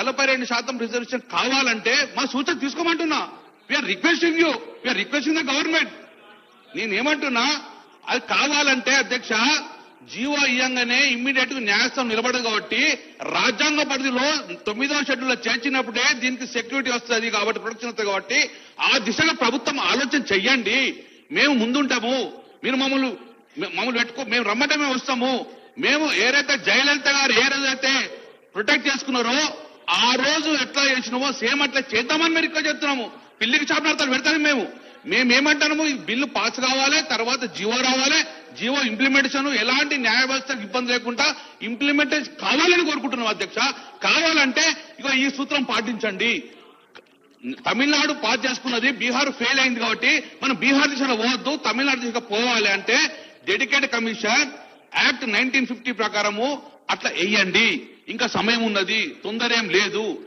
నలభై రెండు శాతం రిజర్వేషన్ కావాలంటే మా సూచన తీసుకోమంటున్నా. We are requesting you we are requesting the government నేనేమంటున్నా అది కావాలంటే అధ్యక్ష జీవో ఇయ్యంగానే ఇమ్మీడియట్గా న్యాయస్థానం నిలబడదు కాబట్టి రాజ్యాంగ పరిధిలో తొమ్మిదవ షెడ్యూల్ చేర్చినప్పుడే దీనికి సెక్యూరిటీ వస్తుంది కాబట్టి ప్రొటెక్షన్ వస్తుంది కాబట్టి ఆ దిశగా ప్రభుత్వం ఆలోచన చెయ్యండి. మేము ముందుంటాము. మీరు మమ్మల్ని మమ్మల్ని పెట్టుకో మేము రమ్మంటే మేము వస్తాము. మేము ఏదైతే జయలలిత గారు ఏ రోజైతే ప్రొటెక్ట్ చేసుకున్నారో ఆ రోజు ఎట్లా చేసినామో సేమ్ అట్లా చేద్దామని మీరు ఇక్కడ చెప్తున్నాము. పిల్లికి చాపనార్థాలు పెడతాము మేము. మేమేమంటాము ఈ బిల్లు పాస్ కావాలి తర్వాత జీవో రావాలి జీవో ఇంప్లిమెంటేషన్ ఎలాంటి న్యాయ వ్యవస్థకు ఇబ్బంది లేకుండా ఇంప్లిమెంటేషన్ కావాలని కోరుకుంటున్నాం అధ్యక్ష. కావాలంటే ఇక ఈ సూత్రం పాటించండి. తమిళనాడు పాస్ చేసుకున్నది బీహార్ ఫెయిల్ అయింది కాబట్టి మనం బీహార్ దిశలో పోవద్దు తమిళనాడు దిశగా పోవాలి అంటే dedicate commission act nineteen fifty ప్రకారము అట్లా వేయండి ఇంకా సమయం ఉన్నది. తొందర ఏం లేదు.